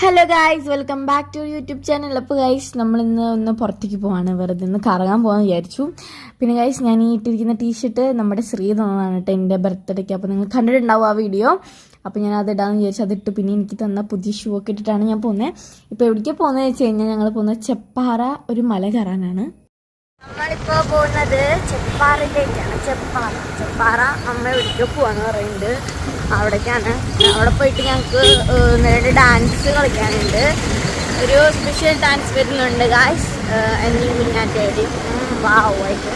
Hello guys welcome back to YouTube channel അപ്പോൾ guys നമ്മൾ ഇന്ന് ഒന്ന് പുറത്തേക്ക് പോവാണ്. വെറുതെ ഒന്ന് കറങ്ങാൻ പോകാൻ വിചാരിച്ചു. പിന്നെ ഗൈസ് ഞാൻ ഈ ഇട്ടിരിക്കുന്ന ടീഷർട്ട് നമ്മുടെ ശ്രീ തന്നതാണ് കേട്ടോ എന്റെ ബർത്ത്ഡേക്ക് അപ്പോൾ നിങ്ങൾ കണ്ടിട്ടുണ്ടാവും ആ വീഡിയോ അപ്പോൾ ഞാൻ അത് ഇടാമെന്ന് വിചാരിച്ചു. അതിട്ട് പിന്നെ എനിക്ക് തന്ന പുതിയ ഷൂ ഒക്കെ ഇട്ടിട്ടാണ് ഞാൻ പോകുന്നത് ഇപ്പോൾ എവിടേക്കാണ് പോകുന്നത് വെച്ച് കഴിഞ്ഞാൽ ഞങ്ങൾ പോകുന്നത് ചെപ്പാറ ഒരു മല കയറാനാണ്. നമ്മളിപ്പോ പോകുന്നത് ചെപ്പാറിലേക്കാണ്. ചെപ്പാറ. ചെപ്പാറ അമ്മ എവിടേക്കോ പോവാന്ന് പറയുന്നുണ്ട്. അവിടേക്കാണ്. അവിടെ പോയിട്ട് ഞങ്ങൾക്ക് നേരിട്ട് ഡാൻസ് കളിക്കാനുണ്ട്. ഒരു സ്പെഷ്യൽ ഡാൻസ് വരുന്നുണ്ട് ഗായ്സ് എന്നീ കുഞ്ഞാറ്റേടി വാവായിട്ട്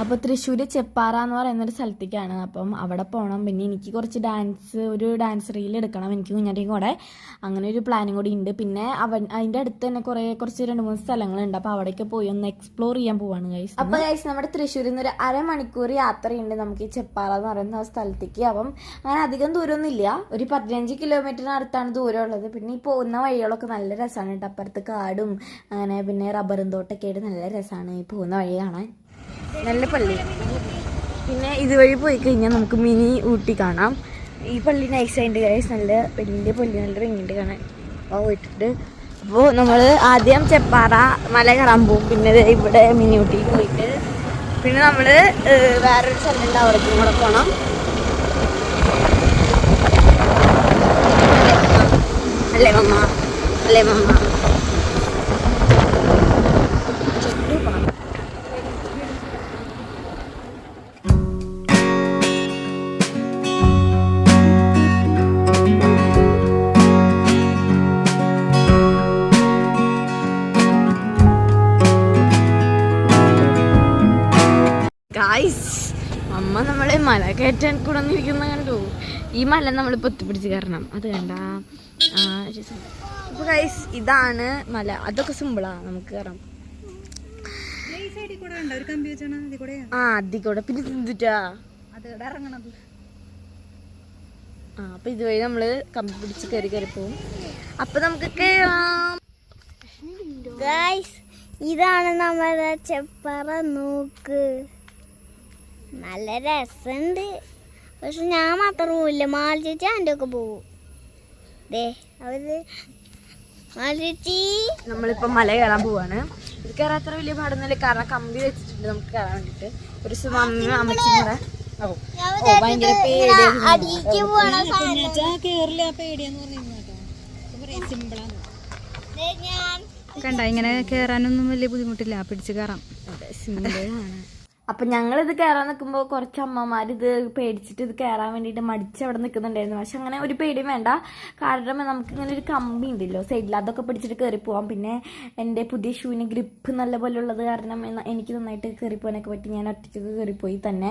അപ്പോൾ തൃശ്ശൂർ ചെപ്പാറ എന്ന് പറയുന്ന ഒരു സ്ഥലത്തേക്കാണ്. അപ്പം അവിടെ പോകണം പിന്നെ എനിക്ക് കുറച്ച് ഡാൻസ് ഒരു ഡാൻസ് റീൽ എടുക്കണം എനിക്ക് കുഞ്ഞാട്ടിയും കൂടെ. അങ്ങനെ ഒരു പ്ലാനും കൂടി ഉണ്ട്. പിന്നെ അവൻ അതിന്റെ അടുത്ത് തന്നെ കുറേ കുറച്ച് രണ്ട് മൂന്ന് സ്ഥലങ്ങളുണ്ട്. അപ്പോൾ അവിടേക്ക് പോയി ഒന്ന് എക്സ്പ്ലോർ ചെയ്യാൻ പോവാണ് ഗൈസ് അപ്പോൾ ഗൈസ് നമ്മുടെ തൃശ്ശൂരിൽ നിന്ന് ഒരു അരമണിക്കൂർ യാത്രയുണ്ട് നമുക്ക് ഈ ചെപ്പാറ എന്ന് പറയുന്ന ആ സ്ഥലത്തേക്ക്. അപ്പം അങ്ങനെ അധികം ദൂരമൊന്നുമില്ല. ഒരു പതിനഞ്ച് കിലോമീറ്ററിന് അടുത്താണ് ദൂരമുള്ളത്. പിന്നെ ഈ പോകുന്ന വഴികളൊക്കെ നല്ല രസമാണ് കേട്ടോ. അപ്പുറത്ത് കാടും അങ്ങനെ പിന്നെ റബ്ബറും തോട്ടൊക്കെ ആയിട്ട് നല്ല രസമാണ് ഈ പോകുന്ന വഴി കാണാൻ. നല്ല പള്ളി. പിന്നെ ഇതുവഴി പോയി കഴിഞ്ഞാൽ നമുക്ക് മിനി ഊട്ടി കാണാം. ഈ പള്ളി നൈസായിട്ട് ഗൈസ് നല്ല വലിയ പള്ളി നല്ല റിങ്ങിട്ട് കാണാൻ. പോയിട്ടുണ്ട്. അപ്പോൾ നമ്മൾ ആദ്യം ചെപ്പാറ മല കയറാൻ പോകും പിന്നെ ഇവിടെ മിനി ഊട്ടി പോയിട്ട്. പിന്നെ നമ്മൾ വേറൊരു സ്ഥലമുണ്ട് അവിടേക്കും കൂടെ പോകണം അല്ലേ മമ്മ? അല്ലേ മമ്മ? മല കയറ്റാൻ കൂടെ ഇരിക്കുന്ന കണ്ടു? ഈ മല നമ്മൾ ഒത്തുപിടിച്ച് കയറണം. അത് കണ്ട. ഇതാണ് മല. അതൊക്കെ സിമ്പിളാ നമുക്ക് കയറാം. ആ അതി കൂടെ. പിന്നെ ഇവിടെ ആ അപ്പൊ ഇതുവഴി നമ്മൾ കമ്പി പിടിച്ച് കയറി കയറി പോവും. അപ്പൊ നമുക്ക് ഇതാണ് നമ്മുടെ ചെപ്പറ നോക്ക്. നല്ല രസമുണ്ട് പക്ഷെ ഞാൻ മാത്രം പോവില്ല. മാലിച്ചേച്ചി എന്റെ ഒക്കെ പോവും. ദേ അവർ മാലിച്ചേച്ചി നമ്മളിപ്പോ മല കയറാൻ പോവാണ്. ഇത് കയറാൻ അത്ര വലിയ പാടുന്നില്ല കാരണം കമ്പി വെച്ചിട്ടുണ്ട് നമുക്ക് കയറാൻ വേണ്ടിട്ട് ഒരു ദിവസം അമ്മയും അമ്മച്ചും കൂടെ. ഓ ഭയങ്കര സാധനം. കേറില്ല പേടിയാന്ന് പറഞ്ഞിരുന്നു സിമ്പിളാണ് ദേ ഞാൻ കണ്ട ഇങ്ങനെ കേറാനൊന്നും വലിയ ബുദ്ധിമുട്ടില്ല. പിടിച്ച് കയറാം സിമ്പിളാണ് അപ്പൊ ഞങ്ങൾ ഇത് കയറാൻ നിൽക്കുമ്പോൾ കുറച്ച് അമ്മമാർ ഇത് പേടിച്ചിട്ട് ഇത് കയറാൻ വേണ്ടിട്ട് മടിച്ച് അവിടെ നിൽക്കുന്നുണ്ടായിരുന്നു പക്ഷെ അങ്ങനെ ഒരു പേടിയും വേണ്ട. കാരണം നമുക്ക് ഇങ്ങനെ ഒരു കമ്പി ഉണ്ടല്ലോ സൈഡിൽ അതൊക്കെ പിടിച്ചിട്ട് കയറി പോവാം. പിന്നെ എന്റെ പുതിയ ഷൂവിന് ഗ്രിപ്പ് നല്ല പോലെ ഉള്ളത് കാരണം എനിക്ക് നന്നായിട്ട് കയറി പോകാനൊക്കെ പറ്റി. ഞാൻ ഒറ്റയ്ക്കൊക്കെ പോയി തന്നെ.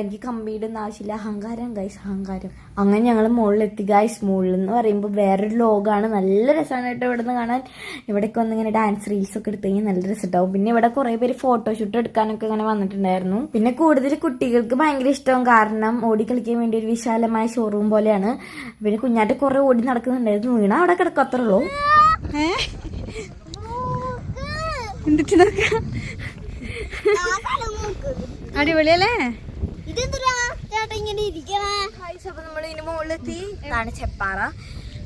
എനിക്ക് കമ്പിയുടെ ഒന്നും ആവശ്യമില്ല. അഹങ്കാരം ഗൈസ് അഹങ്കാരം. അങ്ങനെ ഞങ്ങൾ മുകളിലെത്തി ഗൈസ് മുകളിൽ എന്ന് പറയുമ്പോൾ വേറൊരു ലോകമാണ് നല്ല രസമാണ് കേട്ടോ ഇവിടെ നിന്ന് കാണാൻ. ഇവിടേക്ക് വന്ന് ഇങ്ങനെ ഡാൻസ് റീൽസ് ഒക്കെ എടുത്തു കഴിഞ്ഞാൽ നല്ല രസമുണ്ടാവും. പിന്നെ ഇവിടെ കുറേ പേര് ഫോട്ടോഷൂട്ട് എടുക്കാനൊക്കെ ഇങ്ങനെ വന്നിട്ടുണ്ടായിരുന്നു. പിന്നെ കൂടുതൽ കുട്ടികൾക്ക് ഭയങ്കര ഇഷ്ടവും കാരണം ഓടി കളിക്കാൻ വേണ്ടി ഒരു വിശാലമായ ഷോറൂം പോലെയാണ്. പിന്നെ കുഞ്ഞാട്ട് കുറെ ഓടി നടക്കുന്നുണ്ടായിരുന്നു. വീണ അവിടെ കിടക്കും അത്രേ നമ്മൾ എന്നിട്ട് നോക്കാം അടിപൊളിയല്ലേ? ഇതെന്തിനാ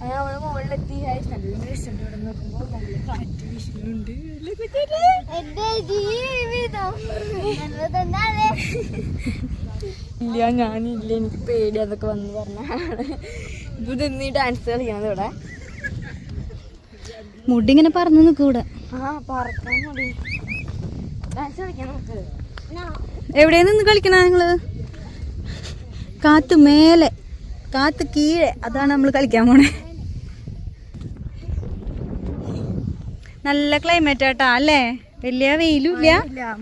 നമ്മൾ മുകളിലെത്തി നല്ല രസമുണ്ട് ഇവിടെ നല്ല കാറ്റ് വീശുന്നുണ്ട്. എന്റെ ജീവിതം. ഇല്ല ഞാനില്ല. എനിക്ക് പേടി. അതൊക്കെ വന്ന് പറഞ്ഞു ഇപ്പൊ നിന്ന് ഡാൻസ് കളിക്കണത് ഇവിടെ. മുടി ഇങ്ങനെ പറന്ന് നിൽക്കൂടെ ആ പറക്കാൻ മുടി. ഡാൻസ് കളിക്കാൻ നമുക്ക് എവിടെ നിന്ന് കളിക്കണ നിങ്ങൾ? കാത്ത് മേലെ. കാത്ത് കീഴെ. അതാണ് നമ്മൾ കളിക്കാൻ പോണേ. നല്ല ക്ലൈമറ്റ് ആട്ടാ അല്ലേ? വലിയ വെയിലും ഇല്ല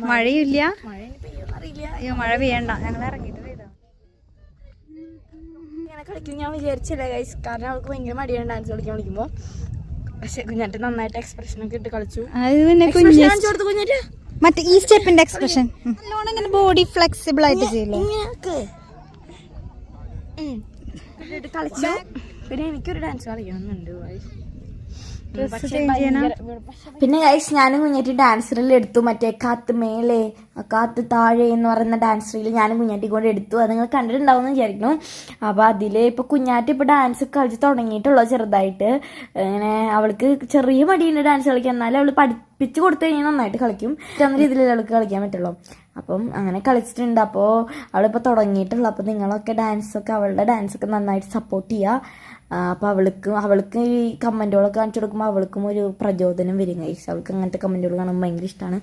മഴയും ഇല്ല മഴ ഇനി പെയ്യുമെന്ന് അറിയില്ല അയ്യോ മഴ പെയ്യണ്ട ഞങ്ങൾ ഇറങ്ങിയിട്ട് പെയ്താ? ഇങ്ങനെ കളിക്കും ഞാൻ വിചാരിച്ചില്ല ഗൈസ് കാരണം അവൾക്ക് ഭയങ്കര മടിയാണ് ഡാൻസ് കളിക്കാൻ വിളിക്കുമ്പോൾ പക്ഷെ കുഞ്ഞാറ്റ് നന്നായിട്ട് എക്സ്പ്രഷൻ ഒക്കെ ഇട്ട് കളിച്ചു. മറ്റേ ഈ സ്റ്റെപ്പിന്റെ എക്സ്പ്രഷൻ നല്ലോണം ഇങ്ങനെ ബോഡി ഫ്ലെക്സിബിൾ ആയിട്ട് ചെയ്യില്ലേ? കളിച്ചു. പിന്നെ എനിക്കൊരു ഡാൻസ് കളിക്കണമെന്നുണ്ട് പിന്നെ ഗൈസ് ഞാനും കുഞ്ഞാറ്റി ഡാൻസ് റീൽ എടുത്തു. മറ്റേ കാത്ത് മേലെ കാത്ത് താഴെ എന്ന് പറയുന്ന ഡാൻസ് റീൽ ഞാനും കുഞ്ഞാറ്റി കൊണ്ട് എടുത്തു. അത് നിങ്ങൾ കണ്ടിട്ടുണ്ടാവും എന്ന് വിചാരിക്കുന്നു. അപ്പോൾ അതിൽ ഇപ്പോൾ കുഞ്ഞാറ്റി ഇപ്പോൾ ഡാൻസ് കളിച്ച് തുടങ്ങിയിട്ടുള്ളൂ ചെറുതായിട്ട്. ഇങ്ങനെ അവൾക്ക് ചെറിയ മടിയുണ്ട് ഡാൻസ് കളിക്കാൻ. എന്നാലും അവൾ പഠിപ്പിച്ച് കൊടുത്തു കഴിഞ്ഞാൽ നന്നായിട്ട് കളിക്കും. ചെറിയ രീതിയിൽ അവൾക്ക് കളിക്കാൻ പറ്റുള്ളൂ. അപ്പം അങ്ങനെ കളിച്ചിട്ടുണ്ട്. അപ്പോൾ അവളിപ്പോൾ തുടങ്ങിയിട്ടുള്ളൂ. അപ്പോൾ നിങ്ങളൊക്കെ ഡാൻസൊക്കെ അവളുടെ ഡാൻസൊക്കെ നന്നായിട്ട് സപ്പോർട്ട് ചെയ്യുക അപ്പോൾ അവൾക്ക് അവൾക്ക് ഈ കമന്റുകളൊക്കെ കാണിച്ചു കൊടുക്കുമ്പോൾ അവൾക്കും ഒരു പ്രചോദനം വരും ഗൈസ് അവൾക്ക് അങ്ങനത്തെ കമന്റുകൾ കാണുമ്പോൾ ഭയങ്കര ഇഷ്ടമാണ്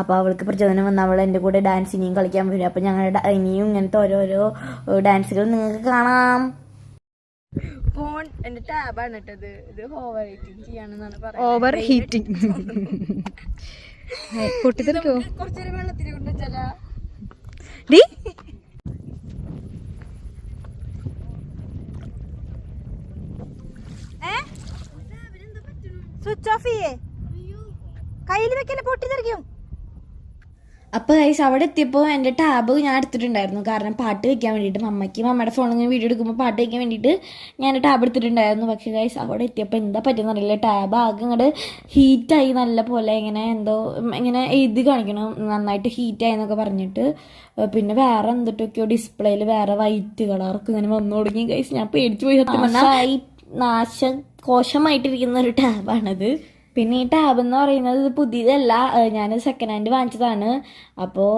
അപ്പോൾ അവൾക്ക് പ്രചോദനം വന്ന് അവൾ എന്റെ കൂടെ ഡാൻസ് ഇനിയും കളിക്കാൻ വരും. അപ്പോൾ ഞങ്ങളുടെ ഇനിയും ഇങ്ങനത്തെ ഓരോരോ ഡാൻസുകൾ നിങ്ങൾക്ക് കാണാം. ഫോൺ എന്റെ ടാബാണ് ഇട്ടത് ഇത്. ഓവർ ഹീറ്റിംഗ് ചെയ്യാണെന്നാണ് പറയുന്നത്. ഓവർ ഹീറ്റിംഗ് പൊട്ടിത്തെറിക്കോ? കുറച്ചേരം വെള്ളത്തിൽ കൊണ്ട് വെച്ചാലാ ഡി സ്വിച്ച് ഓഫ് ചെയ്യേ. കയ്യിൽ വെക്കല്ലേ പൊട്ടിത്തെറിക്കും അപ്പോൾ ഗൈസ് അവിടെ എത്തിയപ്പോൾ എന്റെ ടാബ് ഞാൻ എടുത്തിട്ടുണ്ടായിരുന്നു. കാരണം പാട്ട് വെക്കാൻ വേണ്ടിയിട്ട് മമ്മയ്ക്ക് മമ്മയുടെ ഫോണിൽ നിന്ന് വീഡിയോ എടുക്കുമ്പോൾ പാട്ട് വെക്കാൻ വേണ്ടിയിട്ട് ഞാൻ ടാബ് എടുത്തിട്ടുണ്ടായിരുന്നു. പക്ഷേ ഗൈസ് അവിടെ എത്തിയപ്പോൾ എന്താ പറ്റുന്ന അറിയില്ല. ടാബ് ആകെ ഇങ്ങോട്ട് ഹീറ്റായി നല്ല പോലെ ഇങ്ങനെ എന്തോ ഇങ്ങനെ എഴുതി കാണിക്കണം നന്നായിട്ട് ഹീറ്റായി എന്നൊക്കെ പറഞ്ഞിട്ട്. പിന്നെ വേറെ എന്തിട്ടൊക്കെയോ ഡിസ്പ്ലേയിൽ വേറെ വൈറ്റ് കളർക്ക് ഇങ്ങനെ വന്നു തുടങ്ങി. ഗൈസ് ഞാൻ പേടിച്ചു പോയി സത്യം പറഞ്ഞാൽ നാശം കോശമായിട്ടിരിക്കുന്ന ഒരു ടാബാണത്. പിന്നെ ഈ ടാബ് എന്ന് പറയുന്നത് ഇത് പുതിയതല്ല. ഞാൻ സെക്കൻഡ് ഹാൻഡ് വാങ്ങിച്ചതാണ്. അപ്പോൾ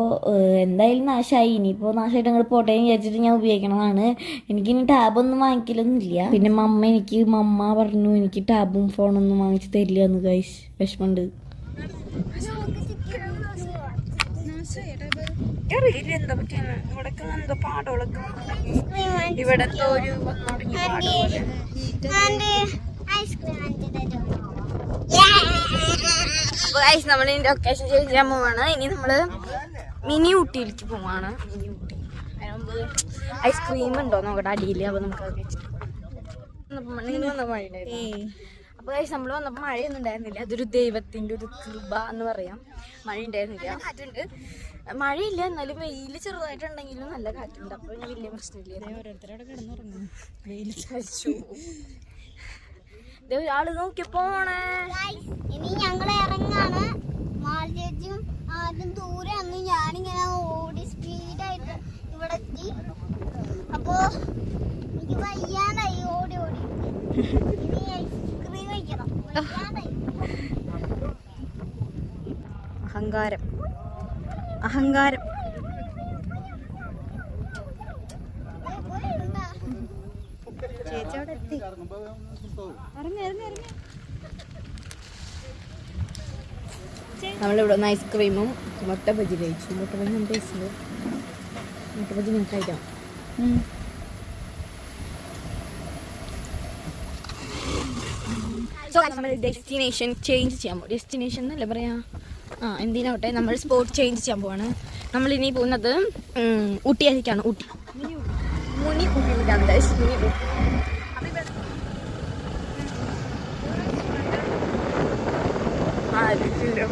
എന്തായാലും നാശമായി ഇനിയിപ്പോൾ നാശമായിട്ട് നിങ്ങൾ പോട്ടെ എന്ന് വിചാരിച്ചിട്ട് ഞാൻ ഉപയോഗിക്കണതാണ്. എനിക്കിനി ടാബൊന്നും വാങ്ങിക്കലൊന്നുമില്ല. പിന്നെ മമ്മ എനിക്ക് മമ്മ പറഞ്ഞു എനിക്ക് ടാബും ഫോണൊന്നും വാങ്ങിച്ച് തരില്ല എന്ന് കഴിച്ച് വിഷമമുണ്ട്. എന്താ പറ്റിയെന്ന്. ഇവിടെ എന്തോ പാടോളൊക്കെ ഇവിടെ എന്തോ ഒരു നമ്മൾ ഇനി ലൊക്കേഷൻ ചേഞ്ച് ചെയ്യാൻ പോവാണ്. ഇനി നമ്മൾ മിനി ഊട്ടിയിലേക്ക് പോവാണ്. മിനി ഊട്ടി. അതിനുമുമ്പ് ഐസ്ക്രീം ഉണ്ടോ നോക്കട്ടെ അടിയിൽ അപ്പൊ നമുക്ക് അപ്പൊ കഴിച്ച് നമ്മൾ വന്നപ്പോ മഴയൊന്നും ഉണ്ടായിരുന്നില്ല. അതൊരു ദൈവത്തിന്റെ ഒരു കൃപ എന്ന് പറയാം. മഴ ഉണ്ടായിരുന്നില്ല. കാറ്റുണ്ട്. മഴയില്ല എന്നാലും വെയിൽ ചെറുതായിട്ടുണ്ടെങ്കിലും നല്ല കാറ്റുണ്ട്. അപ്പൊ ഞാൻ വലിയ പ്രശ്നമില്ല. ഓരോരുത്തരോടെ കിടന്നുറങ്ങും വെയിൽ ഒരാൾ നോക്കി പോണേ. ഇനി ഞങ്ങൾ ഇറങ്ങാണ്. മാലിയും ആദ്യം ദൂരെ അന്ന് ഞാനിങ്ങനെ ഓടി സ്പീഡായിട്ട് ഇവിടെ എത്തി അപ്പോ എനിക്ക് വയ്യാണ്ടായി ഓടി ഓടി. ഇനി ഐസ്ക്രീം കഴിക്കണം. അഹങ്കാരം. അഹങ്കാരം. ചേച്ചി അവിടെ എത്തി. ഇറങ്ങി ഇറങ്ങി ഇറങ്ങി. നമ്മളിവിടെ ഒന്ന് ഐസ്ക്രീമും മുട്ട ബജി കഴിച്ചു. മുട്ട ബജി നല്ല ടേസ്റ്റ്? മുട്ട ബജി നിങ്ങൾക്ക് കഴിക്കാം. നമ്മൾ ഡെസ്റ്റിനേഷൻ ചേഞ്ച് ചെയ്യാമോ ഡെസ്റ്റിനേഷൻ എന്നല്ലേ പറയാ? ആ എന്തിനാവട്ടെ നമ്മൾ സ്പോട്ട് ചേഞ്ച് ചെയ്യാൻ പോവാണ്. നമ്മൾ ഇനി പോകുന്നത് ഊട്ടിയിലേക്കാണ് ഊട്ടി. മുനി ഊട്ടിയിലേക്കാണ്. മുനി ഊട്ടി ആ ഇതില്ല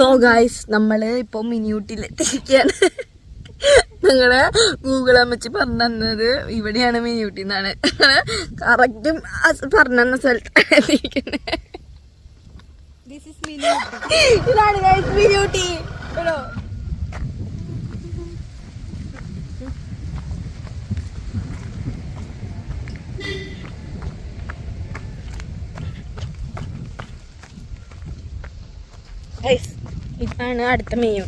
സോ ഗായ്സ് നമ്മൾ ഇപ്പോൾ മിനിയൂട്ടിൽ എത്തിയിരിക്കുകയാണ് ഞങ്ങൾ ഗൂഗിൾ അമ്മച്ചി പറഞ്ഞു തന്നത് ഇവിടെയാണ് മിനിയൂട്ടി എന്നാണ്. കറക്റ്റും പറഞ്ഞു തന്ന സ്ഥലത്താണ് എത്തിയിരിക്കുന്നത് ഇതാണ് ഗായ്സ് മിനിയൂട്ടി ഗൈസ് ഇതാണ് അടുത്ത മീൻ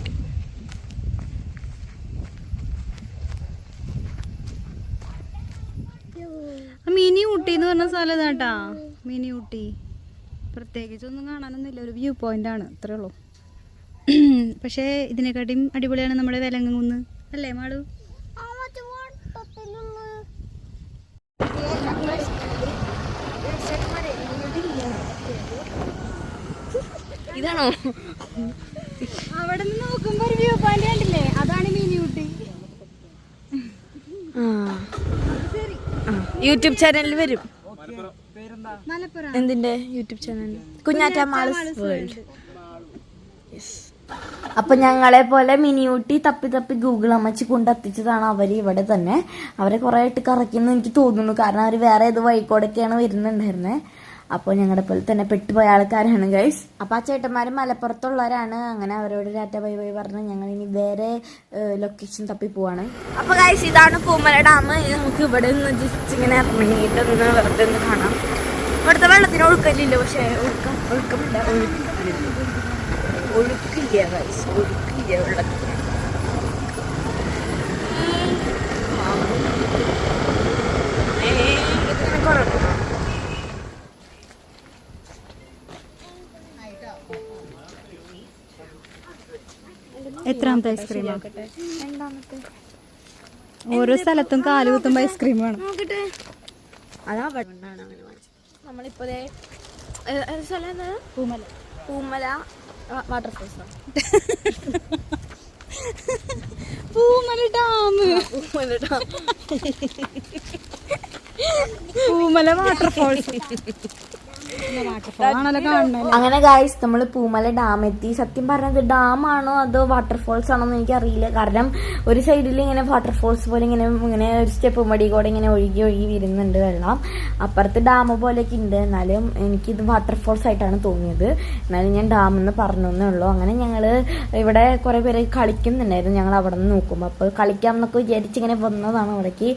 മിനി ഊട്ടി എന്ന് പറഞ്ഞ സ്ഥലം ഇതാട്ടാ മിനി ഊട്ടി. പ്രത്യേകിച്ച് ഒന്നും കാണാനൊന്നുമില്ല. ഒരു വ്യൂ പോയിന്റ് ആണ്. അത്രേ ഉള്ളൂ. പക്ഷേ ഇതിനെക്കാട്ടിയും അടിപൊളിയാണ് നമ്മുടെ വിലങ്ങുന്ന് അല്ലേ മാളു? ഇതാണോ? അവിടെ നിന്ന് നോക്കുമ്പോ ഒരു വ്യൂ പോയിന്റ് കണ്ടില്ലേ? അതാണ് യൂട്യൂബ് ചാനലിൽ വരും. എന്തിന്റെ യൂട്യൂബ് ചാനൽ കുഞ്ഞാറ്റ മാളസ് വേൾഡ് അപ്പൊ ഞങ്ങളെ പോലെ മിനിയൂട്ടി തപ്പി തപ്പി ഗൂഗിൾ അമ്മച്ചി കൊണ്ടെത്തിച്ചതാണ് അവർ ഇവിടെ തന്നെ. അവരെ കുറെ ആയിട്ട് കറക്കിന്ന് എനിക്ക് തോന്നുന്നു. കാരണം അവർ വേറെ ഏത് വഴിക്കോടൊക്കെയാണ് വരുന്നുണ്ടായിരുന്നത് അപ്പോൾ ഞങ്ങളുടെ പോലെ തന്നെ പെട്ടുപോയ ആൾക്കാരാണ് ഗൈസ് അപ്പൊ ആ ചേട്ടന്മാർ മലപ്പുറത്തുള്ളവരാണ്. അങ്ങനെ അവരോട് രാറ്റ ബൈ ബൈ പറഞ്ഞ് ഞങ്ങൾ ഇനി വേറെ ലൊക്കേഷൻ തപ്പി പോവാണ്. അപ്പോൾ ഗൈസ് ഇതാണ് പൂമല ഡാം. നമുക്ക് ഇവിടെ നിന്ന് ജസ്റ്റ് ഇങ്ങനെ ഇറങ്ങിയിട്ട് ഒന്ന് വെറുതെ ഒന്ന് കാണാം. ഇവിടുത്തെ വെള്ളത്തിന് ഒഴുക്കലില്ല പക്ഷേ ഒഴുക്കം ഒഴുക്കമില്ല. ഒഴുക്കില്ല ഒഴുക്കില്ല ഗൈസ് ഒഴുക്കില്ല വെള്ളത്തിന്. എത്രാമത്തെ ഐസ്ക്രീമാ? ഓരോ സ്ഥലത്തും കാൽ കുത്തുമ്പോ ഐസ്ക്രീം വേണം. നോക്കട്ടെ. അതാ നമ്മളിപ്പോ Poomala. Poomala waterfalls Poomala dam. Poomala waterfalls അങ്ങനെ ഗായ്സ് നമ്മൾ പൂമല ഡാം എത്തി സത്യം പറഞ്ഞത് ഡാം ആണോ അതോ വാട്ടർഫോൾസ് ആണോ എന്ന് എനിക്ക് അറിയില്ല കാരണം ഒരു സൈഡിൽ ഇങ്ങനെ വാട്ടർഫോൾസ് പോലെ ഇങ്ങനെ ഇങ്ങനെ ഒരു സ്റ്റെപ്പ് മടി കൂടെ ഇങ്ങനെ ഒഴുകി ഒഴുകി വരുന്നുണ്ട് വെള്ളം. അപ്പുറത്ത് ഡാം പോലെയൊക്കെ ഉണ്ട്. എന്നാലും എനിക്കിത് വാട്ടർഫോൾസ് ആയിട്ടാണ് തോന്നിയത്. എന്നാലും ഞാൻ ഡാം എന്ന് പറഞ്ഞു എന്നേ ഉള്ളൂ. അങ്ങനെ ഞങ്ങൾ ഇവിടെ കുറെ പേര് കളിക്കുന്നുണ്ടായിരുന്നു. ഞങ്ങൾ അവിടെ നിന്ന് നോക്കുമ്പോൾ അപ്പോൾ കളിക്കാം എന്നൊക്കെ വിചാരിച്ച് ഇങ്ങനെ വന്നതാണ് അവിടേക്ക്.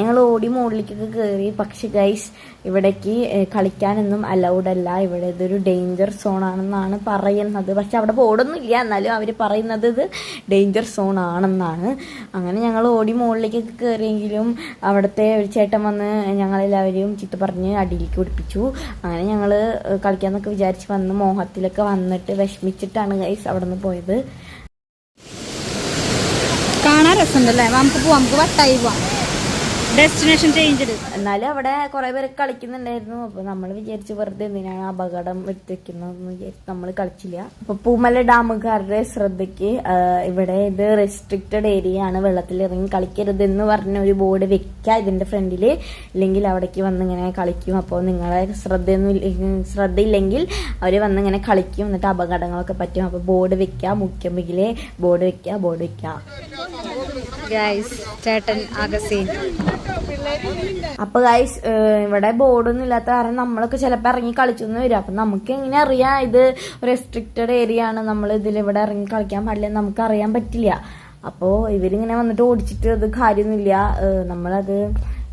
ഞങ്ങൾ ഓടി മുകളിലേക്കൊക്കെ കയറി പക്ഷെ ഗൈസ് ഇവിടേക്ക് കളിക്കാനൊന്നും കളിക്കാനൊന്നും അലൗഡ് അല്ല. ഇവിടെ ഇതൊരു ഡേഞ്ചർ സോൺ ആണെന്നാണ് പറയുന്നത്. പക്ഷെ അവിടെ ഓടുന്നില്ല എന്നാലും അവർ പറയുന്നത് ഇത് ഡേഞ്ചർ സോൺ ആണെന്നാണ്. അങ്ങനെ ഞങ്ങൾ ഓടി മുകളിലേക്ക് കയറിയെങ്കിലും അവിടുത്തെ ഒരു ചേട്ടൻ വന്ന് ഞങ്ങളെല്ലാവരെയും ചിത്ത പറഞ്ഞ് അടിയിലേക്ക് പിടിപ്പിച്ചു അങ്ങനെ ഞങ്ങൾ കളിക്കാന്നൊക്കെ വിചാരിച്ച് വന്ന് മോഹത്തിലൊക്കെ വന്നിട്ട് വിഷമിച്ചിട്ടാണ് ഗൈസ് അവിടെ നിന്ന് പോയത്. കാണാൻ രസമുണ്ടല്ലേ? നമുക്ക് പോവാം. നമുക്ക് വട്ടായി പോവാം. ഡെസ്റ്റിനേഷൻ ചേഞ്ച് എന്നാലും അവിടെ കുറെ പേര് കളിക്കുന്നുണ്ടായിരുന്നു. അപ്പൊ നമ്മൾ വിചാരിച്ചു വെറുതെ എന്തിനാണ് അപകടം വരുത്തിക്കുന്നതെന്ന് വിചാരിച്ച് നമ്മൾ കളിച്ചില്ല. അപ്പൊ പൂമല ഡാമുകാരുടെ ശ്രദ്ധയ്ക്ക് ഇവിടെ ഇത് റെസ്ട്രിക്റ്റഡ് ഏരിയ ആണ്. വെള്ളത്തിൽ ഇറങ്ങി കളിക്കരുത് എന്ന് പറഞ്ഞ ഒരു ബോർഡ് വെക്കുക ഇതിന്റെ ഫ്രണ്ടിൽ ഇല്ലെങ്കിൽ അവിടേക്ക് വന്ന് ഇങ്ങനെ കളിക്കും. അപ്പോൾ നിങ്ങളെ ശ്രദ്ധയൊന്നും ശ്രദ്ധയില്ലെങ്കിൽ അവർ വന്ന് ഇങ്ങനെ കളിക്കും. എന്നിട്ട് അപകടങ്ങളൊക്കെ പറ്റും. അപ്പോൾ ബോർഡ് വെക്കുക മുഖ്യമെങ്കിലേ ബോർഡ് വെക്കുക ബോർഡ് വെക്കുക ഗൈസ് ചേട്ടൻ അഗസീൻ അപ്പൊ ഗൈസ് ഇവിടെ ബോർഡൊന്നും ഇല്ലാത്ത കാരണം നമ്മളൊക്കെ ചിലപ്പോ ഇറങ്ങി കളിച്ചൊന്നും വരും അപ്പൊ നമുക്ക് എങ്ങനെ അറിയാം ഇത് റെസ്ട്രിക്റ്റഡ് ഏരിയ ആണ് നമ്മൾ ഇതിൽ ഇവിടെ ഇറങ്ങി കളിക്കാൻ പാടില്ല നമുക്ക് അറിയാൻ പറ്റില്ല അപ്പോൾ ഇവരിങ്ങനെ വന്നിട്ട് ഓടിച്ചിട്ട് അത് കാര്യമൊന്നുമില്ല നമ്മളത്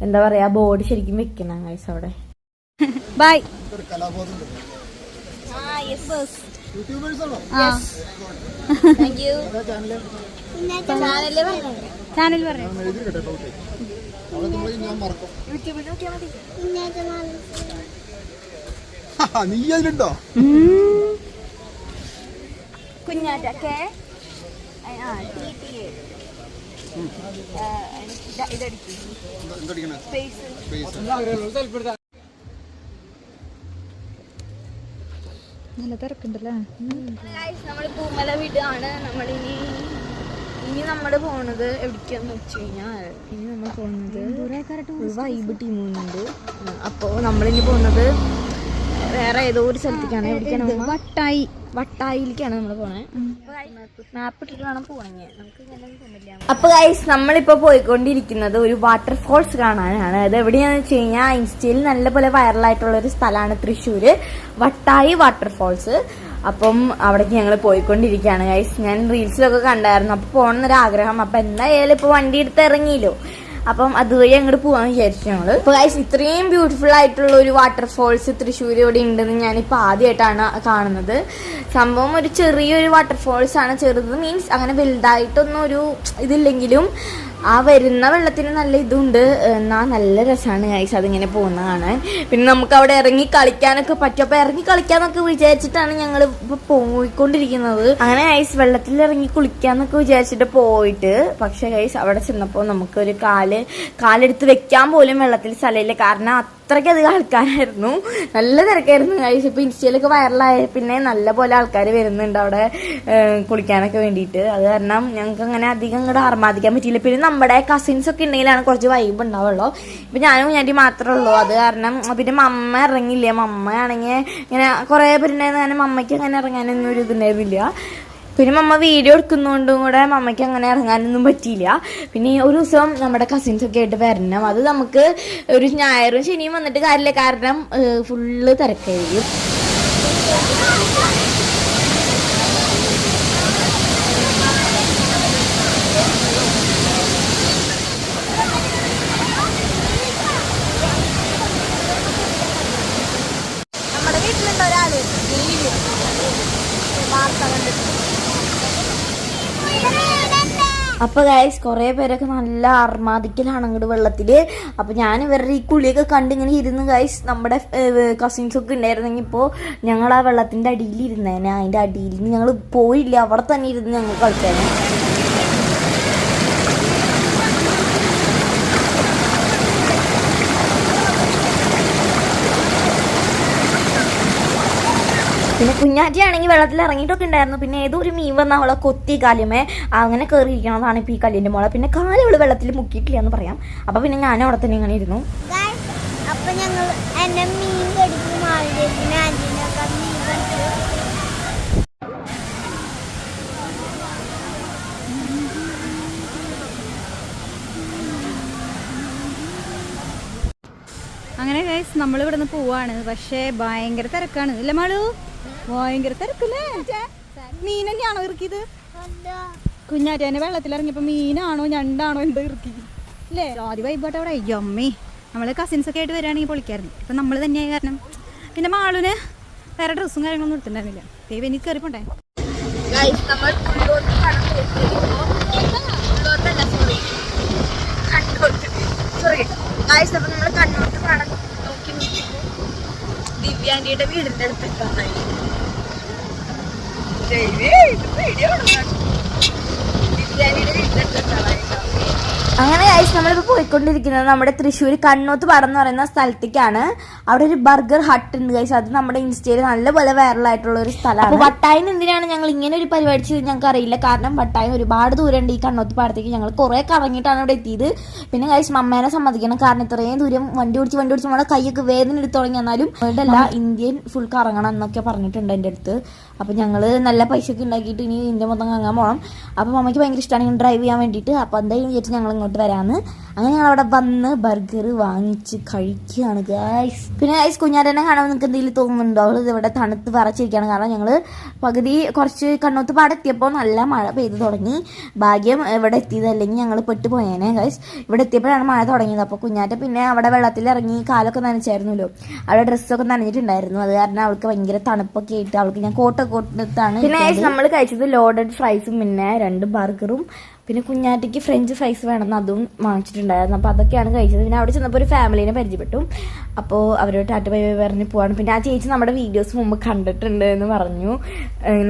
എന്താ പറയാ ബോർഡ് ശരിക്കും വെക്കണം ഗൈസ് അവിടെ ബൈ ചാനൽ പറഞ്ഞു നീ അതിലുണ്ടോ? നല്ല തിരക്കുണ്ടല്ലേ? നമ്മൾ പൂമല വീടാണ് നമ്മളിനി ഇനി നമ്മൾ പോണത് എവിടേക്കാന്ന് വെച്ച് കഴിഞ്ഞാൽ ഇനി നമ്മൾ പോകുന്നത് ഒരു വൈബ് ടീമുണ്ട് അപ്പോ അപ്പോൾ നമ്മളിനി പോകുന്നത് വേറെ ഏതോ ഒരു സ്ഥലത്തേക്കാണ്. എവിടേക്കാണ് വട്ടായി. വട്ടായിലേക്കാണ് നമ്മൾ പോണേ. മാപ്പ് ഇട്ടിട്ട് വേണം പോണെങ്കിൽ നമുക്ക് ഇങ്ങനെ അപ്പൊ ഗൈസ് നമ്മളിപ്പോ പോയിക്കൊണ്ടിരിക്കുന്നത് ഒരു വാട്ടർഫോൾസ് കാണാനാണ്. അത് എവിടെയാന്ന് വെച്ച് കഴിഞ്ഞാൽ ഇൻസ്റ്റയിൽ നല്ലപോലെ വൈറലായിട്ടുള്ള ഒരു സ്ഥലമാണ് തൃശ്ശൂര്. വട്ടായി വാട്ടർഫോൾസ് അപ്പം അവിടേക്ക് ഞങ്ങൾ പോയിക്കൊണ്ടിരിക്കുകയാണ്. ഗൈസ് ഞാൻ റീൽസിലൊക്കെ കണ്ടായിരുന്നു. അപ്പോൾ പോകണമെന്നൊരാഗ്രഹം. അപ്പൊ എന്തായാലും ഇപ്പോൾ വണ്ടി എടുത്ത് ഇറങ്ങിയല്ലോ. അപ്പം അതുവഴി അങ്ങോട്ട് പോകാൻ വിചാരിച്ചു ഞങ്ങൾ ഇപ്പൊ ഗൈസ് ഇത്രയും ബ്യൂട്ടിഫുൾ ആയിട്ടുള്ള ഒരു വാട്ടർഫോൾസ് തൃശ്ശൂർ ഇവിടെ ഉണ്ടെന്ന് ഞാനിപ്പോൾ ആദ്യമായിട്ടാണ് കാണുന്നത്. സംഭവം ഒരു ചെറിയൊരു വാട്ടർഫോൾസ് ആണ്. ചെറുത് മീൻസ് അങ്ങനെ വലുതായിട്ടൊന്നും ഒരു ഇതില്ലെങ്കിലും ആ വരുന്ന വെള്ളത്തിന് നല്ല ഇതുണ്ട്. എന്നാ നല്ല രസമാണ് ഗൈസ് അതിങ്ങനെ പോകുന്ന കാണാൻ. പിന്നെ നമുക്ക് അവിടെ ഇറങ്ങി കളിക്കാനൊക്കെ പറ്റും. അപ്പൊ ഇറങ്ങി കളിക്കാന്നൊക്കെ വിചാരിച്ചിട്ടാണ് ഞങ്ങൾ ഇപ്പൊ പോയിക്കൊണ്ടിരിക്കുന്നത്. അങ്ങനെ ഗൈസ് വെള്ളത്തിൽ ഇറങ്ങി കുളിക്കാന്നൊക്കെ വിചാരിച്ചിട്ട് പോയിട്ട്. പക്ഷെ ഗൈസ് അവിടെ ചെന്നപ്പോൾ നമുക്കൊരു കാൽ കാലെടുത്ത് വെക്കാൻ പോലും വെള്ളത്തിൽ സ്ഥലമില്ല. കാരണം അത്രയ്ക്കധികം ആൾക്കാരായിരുന്നു. നല്ല തിരക്കായിരുന്നു കഴിച്ച് ഇപ്പൊ ഇൻസ്റ്റയിലൊക്കെ വൈറലായ പിന്നെ നല്ല പോലെ ആൾക്കാർ വരുന്നുണ്ട് അവിടെ കുളിക്കാനൊക്കെ വേണ്ടിയിട്ട്. അത് കാരണം ഞങ്ങൾക്ക് അങ്ങനെ അധികം ഇങ്ങോട്ട് ആർമാദിക്കാൻ പറ്റിയില്ല. പിന്നെ നമ്മുടെ കസിൻസ് ഒക്കെ ഉണ്ടെങ്കിലാണ് കുറച്ച് വൈബ് ഉണ്ടാവുള്ളൂ. ഇപ്പൊ ഞാനും ഞാറ്റി മാത്രമേ ഉള്ളൂ. അത് കാരണം പിന്നെ മമ്മ ഇറങ്ങില്ല മമ്മ ആണെങ്കിൽ ഇങ്ങനെ കുറേ പേരുണ്ടായിരുന്നു. കാരണം മമ്മയ്ക്ക് അങ്ങനെ ഇറങ്ങാനൊന്നും ഒരു ഇതുണ്ടായിരുന്നില്ല. പിന്നെ മമ്മ വീഡിയോ എടുക്കുന്നതുകൊണ്ടും കൂടെ മമ്മയ്ക്ക് അങ്ങനെ ഇറങ്ങാനൊന്നും പറ്റിയില്ല. പിന്നെ ഒരു ദിവസം നമ്മുടെ കസിൻസ് ഒക്കെ ആയിട്ട് വരണം. അത് നമുക്ക് ഒരു ഞായറും ശനിയും വന്നിട്ട് കാര്യമില്ല. കാരണം ഫുള്ള് തിരക്കായിരിക്കും നമ്മുടെ വീട്ടിലുണ്ട് ഒരാൾ അപ്പൊ ഗൈസ് കുറേ പേരൊക്കെ നല്ല അർമാദിക്കലാണ് അങ്ങോട്ട് വെള്ളത്തിൽ. അപ്പൊ ഞാൻ ഇവരുടെ ഈ കുളിയൊക്കെ കണ്ട് ഇങ്ങനെ ഇരുന്ന് ഗൈസ് നമ്മുടെ കസിൻസ് ഒക്കെ ഉണ്ടായിരുന്നെങ്കിൽ ഇപ്പോൾ ഞങ്ങൾ ആ വെള്ളത്തിന്റെ അടിയിൽ ഇരുന്നേനെ അതിന്റെ അടിയിൽ ഞങ്ങൾ പോയില്ല. അവിടെ തന്നെ ഇരുന്ന് ഞങ്ങൾ കളിച്ചേനെ പിന്നെ കുഞ്ഞാറ്റിയാണെങ്കിൽ വെള്ളത്തിൽ ഇറങ്ങിയിട്ടൊക്കെ ഉണ്ടായിരുന്നു. പിന്നെ ഏതോ ഒരു മീൻ വന്ന അവളെ കൊത്തി കാലുമേ അങ്ങനെ കയറിയിരിക്കണതാണ് ഇപ്പം ഈ കല്ലിന്റെ മോളെ. പിന്നെ കാലം അവൾ വെള്ളത്തിൽ മുക്കിയിട്ടില്ല എന്ന് പറയാം. അപ്പോൾ പിന്നെ ഞാൻ അവിടെ തന്നെ ഇങ്ങനെ ഇരുന്നു. Guys, അപ്പൊ ഞങ്ങൾ എന്നെ മീൻ കടിക്കും അങ്ങനെ ഗൈസ് നമ്മൾ ഇവിടെ നിന്ന് പോവാണ്. പക്ഷേ ഭയങ്കര തിരക്കാണ്. ഇല്ല മാളു? ഭയങ്കര തിരക്കല്ലേ? മീൻ തന്നെയാണോ ഇറക്കിയത്? കുഞ്ഞാറ്റേനെ വെള്ളത്തിൽ ഇറങ്ങിയപ്പോ മീനാണോ ഞണ്ടാണോ എന്തോ ഇറക്കി. അല്ലേ ആദ്യ വൈബോട്ട് അവിടെ അയ്യോ അമ്മേ നമ്മൾ കസിൻസ് ഒക്കെ ആയിട്ട് വരികയാണെങ്കിൽ പൊളിക്കായിരുന്നു. ഇപ്പൊ നമ്മൾ തന്നെയായ കാരണം. പിന്നെ മാളുന് വേറെ ഡ്രസ്സും കാര്യങ്ങളൊന്നും എടുത്തിട്ടുണ്ടായിരുന്നില്ല ദൈവം എനിക്ക് കയറിപ്പോണ്ടേ നമ്മൾ ഉള്ളോട്ട് കടന്നു നോക്കി ഉള്ളോട്ടല്ല സോറി കണ്ണൂർക്ക് സോറി ഗൈസ് അപ്പൊ നമ്മൾ കണ്ണൂർക്ക് കടന്നു നോക്കി നോക്കിയപ്പോ ദിവ്യാന്റിയുടെ വീടിന്റെ അടുത്തെത്താനായി ദിവ്യാന്റിയുടെ വീടിന്റെ അടുത്തെത്താനായി അങ്ങനെ നമ്മളിപ്പോൾ പോയിക്കൊണ്ടിരിക്കുന്നത് നമ്മുടെ തൃശ്ശൂർ കണ്ണോത്ത് പാടം എന്ന് പറയുന്ന സ്ഥലത്തേക്കാണ്. അവിടെ ഒരു ബർഗർ ഹട്ട് ഉണ്ട് കൈസ് അത് നമ്മുടെ ഇൻസ്റ്റയിൽ നല്ലപോലെ വൈറലായിട്ടുള്ള ഒരു സ്ഥലമാണ്. വട്ടായം എന്തിനാണ് ഞങ്ങൾ ഇങ്ങനെ ഒരു പരിപാടി ചെയ്ത് ഞങ്ങൾക്ക് അറിയില്ല. കാരണം വട്ടായം ഒരുപാട് ദൂരം ഉണ്ട് ഈ കണ്ണോത്ത് പാടത്തേക്ക്. ഞങ്ങൾ കുറേ കറങ്ങിയിട്ടാണ് അവിടെ എത്തിയത്. പിന്നെ കൈസ് അമ്മേനെ സമ്മതിക്കണം. കാരണം ഇത്രയും ദൂരം വണ്ടി ഓടിച്ച് വണ്ടി ഓടിച്ച് നമ്മുടെ കൈയൊക്കെ വേദന എടുത്ത് തുടങ്ങി. എന്നാലും അല്ല ഇന്ത്യൻ ഫുൾ കറങ്ങണം എന്നൊക്കെ പറഞ്ഞിട്ടുണ്ട് എന്റെ അടുത്ത്. അപ്പോൾ ഞങ്ങൾ നല്ല പൈസയൊക്കെ ഉണ്ടാക്കിയിട്ട് ഇനി ഇന്ത്യ മൊത്തം കറങ്ങാൻ പോകണം അപ്പോൾ അമ്മയ്ക്ക് ഭയങ്കര ഇഷ്ടമാണ് ഡ്രൈവ് ചെയ്യാൻ വേണ്ടിയിട്ട്. അപ്പോൾ എന്തായാലും വിചാരിച്ച് ഞങ്ങൾ ഇങ്ങോട്ട് വരാമെന്ന് അങ്ങനെ ഞങ്ങൾ അവിടെ വന്ന് ബർഗർ വാങ്ങിച്ച് കഴിക്കുകയാണ്. ഗൈസ് പിന്നെ ഗൈസ് കുഞ്ഞാരനെ കാണാൻ നിങ്ങൾക്ക് എന്തെങ്കിലും തോന്നുന്നുണ്ടോ? അവൾ ഇവിടെ തണുത്ത് പറച്ചിരിക്കുകയാണ് കാരണം ഞങ്ങൾ പകുതി കുറച്ച് കണ്ണൂത്ത് പാടെത്തിയപ്പോൾ നല്ല മഴ പെയ്തു തുടങ്ങി. ഭാഗ്യം ഇവിടെ എത്തിയത് അല്ലെങ്കിൽ ഞങ്ങൾ പെട്ടുപോയേനെ ഗൈസ് ഇവിടെ എത്തിയപ്പോഴാണ് മഴ തുടങ്ങിയത്. അപ്പോൾ കുഞ്ഞാറ്റ പിന്നെ അവിടെ വെള്ളത്തിൽ ഇറങ്ങി കാലൊക്കെ നനച്ചായിരുന്നല്ലോ. അവിടെ ഡ്രസ്സൊക്കെ നനഞ്ഞിട്ടുണ്ടായിരുന്നു. അത് കാരണം അവൾക്ക് ഭയങ്കര തണുപ്പൊക്കെ ആയിട്ട് അവൾക്ക് ഞാൻ കോട്ടൊക്കെ കൊടുത്താണ് പിന്നെ നമ്മൾ കഴിച്ചത് ലോഡഡ് ഫ്രൈസും പിന്നെ രണ്ട് ബർഗറും പിന്നെ കുഞ്ഞാറ്റയ്ക്ക് ഫ്രഞ്ച് ഫ്രൈസ് വേണമെന്ന് അതും വാങ്ങിച്ചിട്ടുണ്ടായിരുന്നു. അപ്പോൾ അതൊക്കെയാണ് കഴിച്ചത്. പിന്നെ അവിടെ ചെന്നപ്പോൾ ഒരു ഫാമിലീനെ പരിചയപ്പെട്ടു. അപ്പോൾ അവരോട് ടാറ്റ ബൈ ബൈ പറഞ്ഞ് പോവാണ്. പിന്നെ ആ ചേച്ചി നമ്മുടെ വീഡിയോസ് മുമ്പ് കണ്ടിട്ടുണ്ട് എന്ന് പറഞ്ഞു.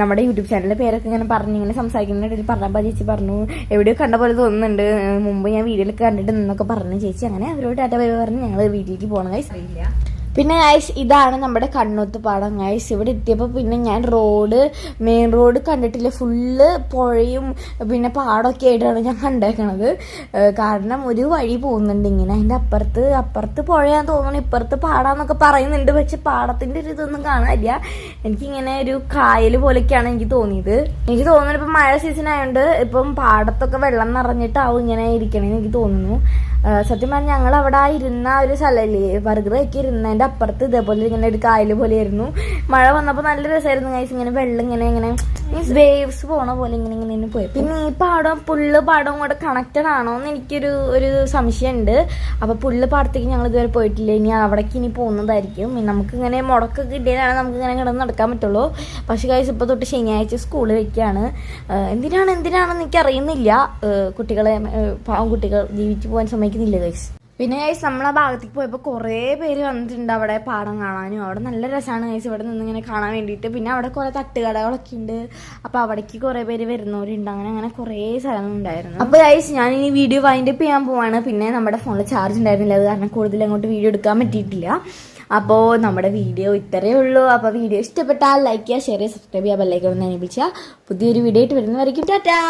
നമ്മുടെ യൂട്യൂബ് ചാനലിന്റെ പേരൊക്കെ ഇങ്ങനെ പറഞ്ഞു ഇങ്ങനെ സംസാരിക്കുന്നതിനിടയിൽ പറഞ്ഞപ്പോൾ ചേച്ചി പറഞ്ഞു എവിടെയോ കണ്ട പോലെ തോന്നുന്നുണ്ട്. മുമ്പ് ഞാൻ വീഡിയോയിലൊക്കെ കണ്ടിട്ട് എന്നൊക്കെ പറഞ്ഞു. ചേച്ചി അങ്ങനെ അവരോട് ടാറ്റ ബൈ ബൈ പറഞ്ഞ് ഞങ്ങൾ വീട്ടിലേക്ക് പോകണം കഴിച്ചില്ല പിന്നെ ഗൈസ് ഇതാണ് നമ്മുടെ കണ്ണൂത്ത് പാടം ഗൈസ് ഇവിടെ എത്തിയപ്പോൾ പിന്നെ ഞാൻ റോഡ് മെയിൻ റോഡ് കണ്ടിട്ടില്ല. ഫുള്ള് പുഴയും പിന്നെ പാടമൊക്കെ ആയിട്ടാണ് ഞാൻ കണ്ടേക്കണത്. കാരണം ഒരു വഴി പോകുന്നുണ്ട് ഇങ്ങനെ. അതിന്റെ അപ്പുറത്ത് അപ്പുറത്ത് പുഴയാന്ന് തോന്നുന്നു. ഇപ്പുറത്ത് പാടാന്നൊക്കെ പറയുന്നുണ്ട്. പക്ഷെ പാടത്തിന്റെ ഒരു ഇതൊന്നും കാണാനില്ല. എനിക്കിങ്ങനെ ഒരു കായൽ പോലെയൊക്കെയാണ് എനിക്ക് തോന്നിയത്. എനിക്ക് തോന്നുന്നു ഇപ്പം മഴ സീസൺ ആയതുകൊണ്ട് ഇപ്പം പാടത്തൊക്കെ വെള്ളം നിറഞ്ഞിട്ടാവും ഇങ്ങനെ ഇരിക്കണമെന്ന് എനിക്ക് തോന്നുന്നു. സത്യം പറഞ്ഞാൽ ഞങ്ങൾ അവിടെ ഇരുന്ന ഒരു സ്ഥലമല്ലേ ബർഗർ ഒക്കെ ഇരുന്നതിന്റെ അപ്പുറത്ത് ഇതേപോലെ ഇങ്ങനെ ഒരു കായൽ പോലെയായിരുന്നു. മഴ വന്നപ്പോൾ നല്ല രസമായിരുന്നു ഗൈസ് ഇങ്ങനെ വെള്ളം ഇങ്ങനെ ഇങ്ങനെ മീൻസ് വേവ്സ് പോണ പോലെ ഇങ്ങനെ ഇങ്ങനെ പോയി. പിന്നെ ഈ പാടം പുള്ള് പാടവും കൂടെ കണക്റ്റഡ് ആണോ എന്ന് എനിക്കൊരു ഒരു സംശയമുണ്ട്. അപ്പോൾ പുള്ള് പാടത്തേക്ക് ഞങ്ങൾ ഇതുവരെ പോയിട്ടില്ല. ഇനി അവിടേക്ക് ഇനി പോകുന്നതായിരിക്കും. നമുക്ക് ഇങ്ങനെ മുടക്കൊക്കെ കിട്ടിയാലാണ് നമുക്ക് ഇങ്ങനെ കിടന്ന് നടക്കാൻ പറ്റുള്ളൂ. പക്ഷേ ഗൈസ് ഇപ്പോൾ തൊട്ട് ശനിയാഴ്ച സ്കൂളിൽ വെക്കുകയാണ് എന്തിനാണ് എന്തിനാണെന്ന് എനിക്ക് അറിയുന്നില്ല കുട്ടികളെ പാവം കുട്ടികൾ ജീവിച്ചു പോകാൻ സമ്മതിക്കുന്നില്ല ഗൈസ് പിന്നെ ഗൈസ് നമ്മൾ ആ ഭാഗത്തേക്ക് പോയപ്പോൾ കുറേ പേര് വന്നിട്ടുണ്ട് അവിടെ പാടം കാണാനും. അവിടെ നല്ല രസമാണ് ഗൈസ് ഇവിടെ നിന്ന് ഇങ്ങനെ കാണാൻ വേണ്ടിയിട്ട്. പിന്നെ അവിടെ കുറേ തട്ടുകടകളൊക്കെ ഉണ്ട്. അപ്പോൾ അവിടേക്ക് കുറേ പേര് വരുന്നവരുണ്ട്. അങ്ങനെ അങ്ങനെ കുറേ സ്ഥലങ്ങളുണ്ടായിരുന്നു അപ്പോൾ ഗൈസ് ഞാൻ ഇനി വീഡിയോ വൈൻഡ് അപ്പ് ചെയ്യാൻ പോവാണ്. പിന്നെ നമ്മുടെ ഫോണിൽ ചാർജ് ഉണ്ടായിരുന്നില്ല. അത് കാരണം കൂടുതൽ അങ്ങോട്ട് വീഡിയോ എടുക്കാൻ പറ്റിയിട്ടില്ല. അപ്പോൾ നമ്മുടെ വീഡിയോ ഇത്രയേ ഉള്ളൂ. അപ്പോൾ വീഡിയോ ഇഷ്ടപ്പെട്ടാൽ ലൈക്ക് ചെയ്യുക ഷെയർ ചെയ്യുക സബ്സ്ക്രൈബ് ചെയ്യുക ബെല്ലൈക്കൺ ഒന്ന് അനുഭവിച്ചാൽ പുതിയൊരു വീഡിയോ ആയിട്ട് വരുന്നവരേക്കും ടാറ്റാ!